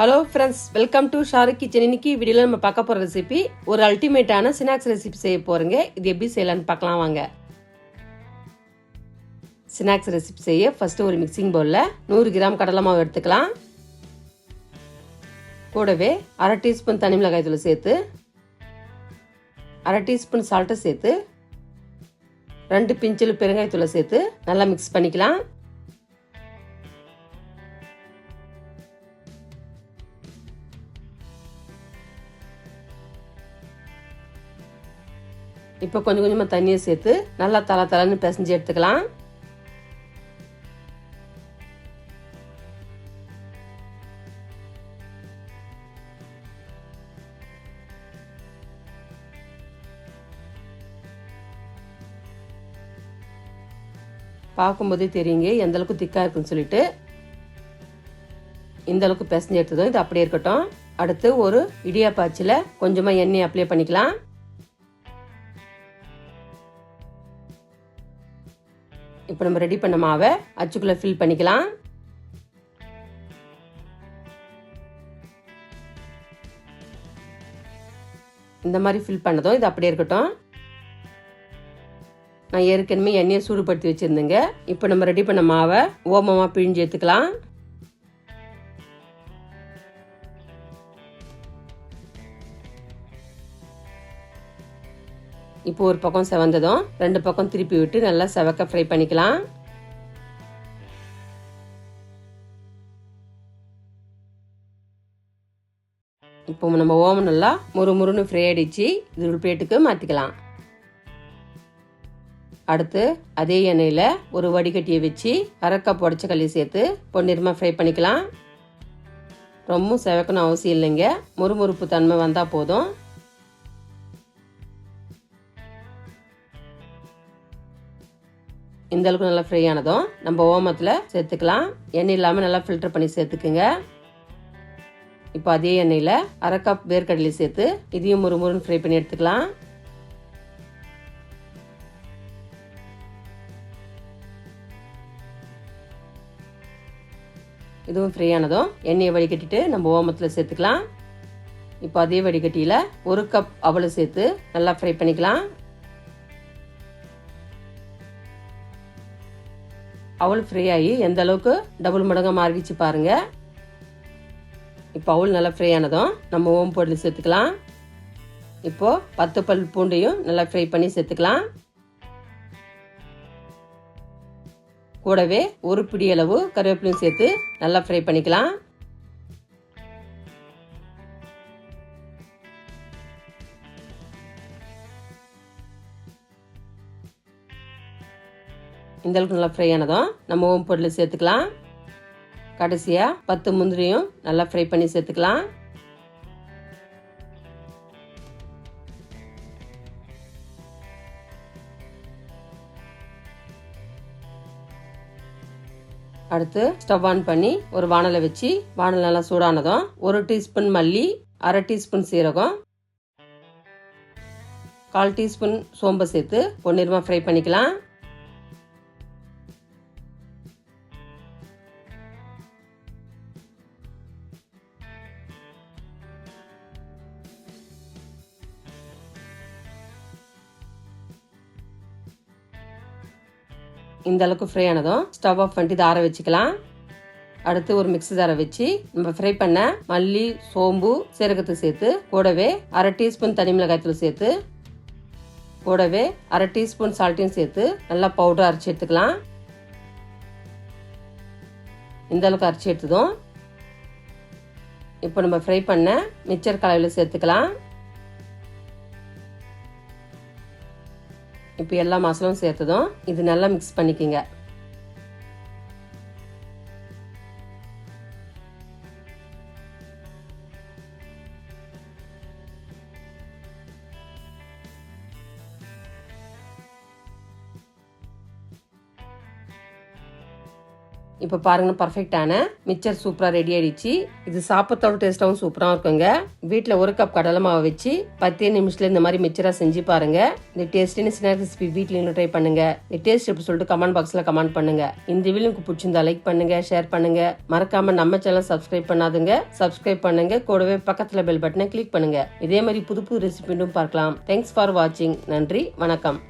Hello friends welcome to Sharu kitchen இன்னைக்கு வீடியோவில் நம்ம பார்க்க போகிற ரெசிபி ஒரு அல்டிமேட்டான ஸ்நாக்ஸ் ரெசிபி செய்ய போகிறோங்க இது எப்படி செய்யலாம்னு பார்க்கலாம் வாங்க. ஸ்நாக்ஸ் ரெசிபி செய்ய ஃபஸ்ட்டு ஒரு மிக்சிங் பவுலில் நூறு கிராம் கடலை மாவு எடுத்துக்கலாம். கூடவே அரை டீஸ்பூன் தனி மிளகாய் தூள் சேர்த்து அரை டீஸ்பூன் சால்ட்டை சேர்த்து ரெண்டு பிஞ்சில் பெருங்காயத்தூளை சேர்த்து நல்லா மிக்ஸ் பண்ணிக்கலாம். இப்போ கொஞ்சம் கொஞ்சமாக தண்ணியை சேர்த்து நல்லா தலை தலைன்னு பிசைஞ்சு எடுத்துக்கலாம். பார்க்கும்போதே தெரியுங்க எந்த அளவுக்கு திக்காக இருக்குன்னு சொல்லிட்டு. இந்த அளவுக்கு பிசைஞ்சு எடுத்ததும் இது அப்படியே இருக்கட்டும். அடுத்து ஒரு இடியாப்பாச்சில் கொஞ்சமாக எண்ணெய் அப்ளை பண்ணிக்கலாம். இப்போ நம்ம ரெடி பண்ண மாவை அச்சுக்குள்ளே ஃபில் பண்ணிக்கலாம். இந்த மாதிரி ஃபில் பண்ணதும் இது அப்படியே இருக்கட்டும். நான் ஏற்கனவே எண்ணெயை சூடுபடுத்தி வச்சுருந்தேங்க. இப்போ நம்ம ரெடி பண்ண மாவை ஓமமாக பிழிஞ்சு எடுத்துக்கலாம். இப்போ ஒரு பக்கம் செவந்ததும் ரெண்டு பக்கம் திருப்பி விட்டு நல்லா செவக்க ஃப்ரை பண்ணிக்கலாம். இப்போ நம்ம ஓமம் நல்லா முறு முறுன்னு ஃப்ரை அடித்து இது ஒரு பிளேட்டுக்கு மாற்றிக்கலாம் அடுத்து அதே எண்ணெயில் ஒரு வடிகட்டியை வச்சு அரை கப் உடச்ச களி சேர்த்து பொன்னிறமாக ஃப்ரை பண்ணிக்கலாம். ரொம்ப செவக்கணும் அவசியம் இல்லைங்க. முறுமுறுப்பு தன்மை வந்தால் போதும். இந்த அளவுக்கு நல்லா ஃப்ரை ஆனதும் நம்ம ஓமத்தில் சேர்த்துக்கலாம். எண்ணெய் இல்லாமல் நல்லா ஃபில்டர் பண்ணி சேர்த்துக்குங்க. இப்போ அதே எண்ணெயில் அரை கப் வேர்க்கடலை சேர்த்து இதையும் முறுமுறுன்னு ஃப்ரை பண்ணி எடுத்துக்கலாம். இதுவும் ஃப்ரீயானதும் ஆனதும் எண்ணெயை வடிகட்டிட்டு நம்ம ஓமத்தில் சேர்த்துக்கலாம். இப்போ அதே வடிகட்டியில் ஒரு கப் அவளை சேர்த்து நல்லா ஃப்ரை பண்ணிக்கலாம். அவள் ஃப்ரை ஆகி எந்த அளவுக்கு டபுள் மடங்காக மாறிடுச்சு பாருங்கள் இப்போ அவள் நல்லா ஃப்ரை ஆனதும் நம்ம ஓம் பொருள் சேர்த்துக்கலாம். இப்போது பத்து பல் பூண்டையும் நல்லா ஃப்ரை பண்ணி சேர்த்துக்கலாம். கூடவே ஒரு பிடி அளவு கருவேப்பிலையும் சேர்த்து நல்லா ஃப்ரை பண்ணிக்கலாம். இந்த அளவுக்கு நல்லா ஃப்ரை ஆனதும் நம்ம ஓம் பொருள் சேர்த்துக்கலாம். கடைசியாக பத்து முந்திரியும் நல்லா ஃப்ரை பண்ணி சேர்த்துக்கலாம். அடுத்து ஸ்டவ் ஆன் பண்ணி ஒரு வானலை வச்சு வானல் நல்லா சூடானதும் ஒரு டீஸ்பூன் மல்லி அரை டீஸ்பூன் சீரகம் கால் டீஸ்பூன் சோம்பை சேர்த்து பொன்னிறமாக ஃப்ரை பண்ணிக்கலாம். இந்த அளவுக்கு ஃப்ரை ஆனதும் ஸ்டவ் ஆஃப் பண்ணிட்டு இதை ஆற வச்சுக்கலாம். அடுத்து ஒரு மிக்ஸி ஜாரை வச்சு நம்ம ஃப்ரை பண்ண மல்லி சோம்பு சீரகத்தை சேர்த்து கூடவே அரை டீஸ்பூன் தனி மிளகாய்த்தூள் சேர்த்து கூடவே அரை டீஸ்பூன் சால்ட்டையும் சேர்த்து நல்லா பவுடர் அரைச்சி எடுத்துக்கலாம். இந்த அளவுக்கு அரைச்சி எடுத்ததும் இப்போ நம்ம ஃப்ரை பண்ண மிச்சர் கலவையில் சேர்த்துக்கலாம். இப்போ எல்லா மசாலும் சேர்த்ததும் இது நல்லா மிக்ஸ் பண்ணிக்கோங்க. இப்போ பாருங்க பர்ஃபெக்டான மிக்சர் சூப்பராக ரெடி ஆயிடுச்சு. இது சாப்பிட்றதோட டேஸ்ட்டாகவும் சூப்பராக இருக்குங்க. வீட்டில் ஒரு கப் கடலை மாவை வச்சு பத்தே நிமிஷத்துல இந்த மாதிரி மிக்சராக செஞ்சு பாருங்க. இந்த டேஸ்டின்னு ஸ்நாக்ஸ் ரெசிபி வீட்டில் ட்ரை பண்ணுங்க. இந்த டேஸ்ட் எப்படி சொல்லிட்டு கமெண்ட் பாக்ஸில் கமெண்ட் பண்ணுங்க. இந்த வீடியோ உங்களுக்கு பிடிச்சிருந்தா லைக் பண்ணுங்க ஷேர் பண்ணுங்க. மறக்காம நம்ம சேனல் சப்ஸ்கிரைப் பண்ணாதுங்க. சப்ஸ்கிரைப் பண்ணுங்க. கூடவே பக்கத்தில் பெல் பட்டனை கிளிக் பண்ணுங்க. இதே மாதிரி புது புது ரெசிபியும் பார்க்கலாம். தேங்க்ஸ் ஃபார் வாட்சிங் நன்றி வணக்கம்.